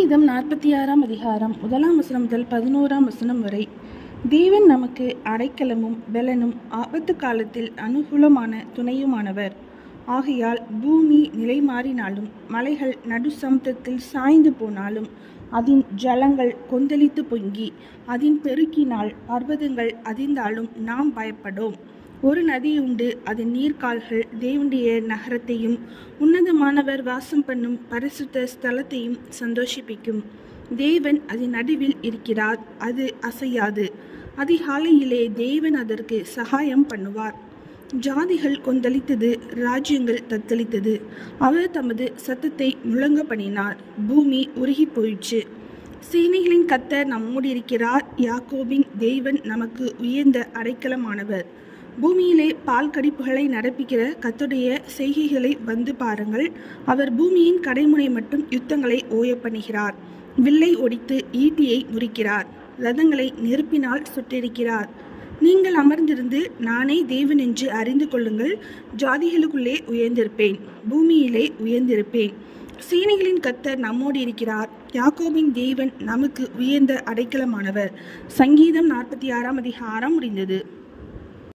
சங்கீதம் நாற்பத்தி ஆறாம் அதிகாரம் முதலாம் வசனம் முதல் பதினோராம் வசனம் வரை. தேவன் நமக்கு அடைக்கலமும் பெலனும் ஆபத்து காலத்தில் அனுகூலமான துணையுமானவர். ஆகையால் பூமி நிலை மாறினாலும் மலைகள் நடு சமுத்திரத்தில் சாய்ந்து போனாலும் அதன் ஜலங்கள் கொந்தளித்து பொங்கி அதன் பெருக்கினால் பர்வதங்கள் அதிர்ந்தாலும் நாம் பயப்படும். ஒரு நதி உண்டு அதன் நீர்கால்கள் தேவனுடைய நகரத்தையும் உன்னதமானவர் வாசம் பண்ணும் பரிசுத்த ஸ்தலத்தையும் சந்தோஷிப்பிக்கும். தேவன் அதன் நடுவில் இருக்கிறார் அது அசையாது. அதிகாலையிலே தேவன் அதற்கு சகாயம் பண்ணுவார். ஜாதிகள் கொந்தளித்தது ராஜ்யங்கள் தத்தளித்தது. அவர் தமது சத்தத்தை முழங்க பண்ணினார் பூமி உருகி போயிற்று சேனைகளின் கத்தர் நம்மோடு இருக்கிறார் யாக்கோபின் தேவன் நமக்கு உயர்ந்த அடைக்கலமானவர். பூமியிலே பால் கடிப்புகளை நடப்பிக்கிற கத்துடைய செய்கைகளை வந்து பாருங்கள். அவர் பூமியின் கடைமுனை மட்டும் யுத்தங்களை ஓய பண்ணுகிறார். வில்லை ஒடித்து ஈட்டியை முறிக்கிறார். ரதங்களை நெருப்பினால் சுட்டெரிக்கிறார். நீங்கள் அமர்ந்திருந்து நானே தேவன் என்று அறிந்து கொள்ளுங்கள். ஜாதிகளுக்குள்ளே உயர்ந்திருப்பேன். பூமியிலே உயர்ந்திருப்பேன். சீனைகளின் கத்தர் நம்மோடு இருக்கிறார். யாக்கோபின் தேவன் நமக்கு உயர்ந்த அடைக்கலமானவர். சங்கீதம் நாற்பத்தி ஆறாம் அதிகாரம் முடிந்தது.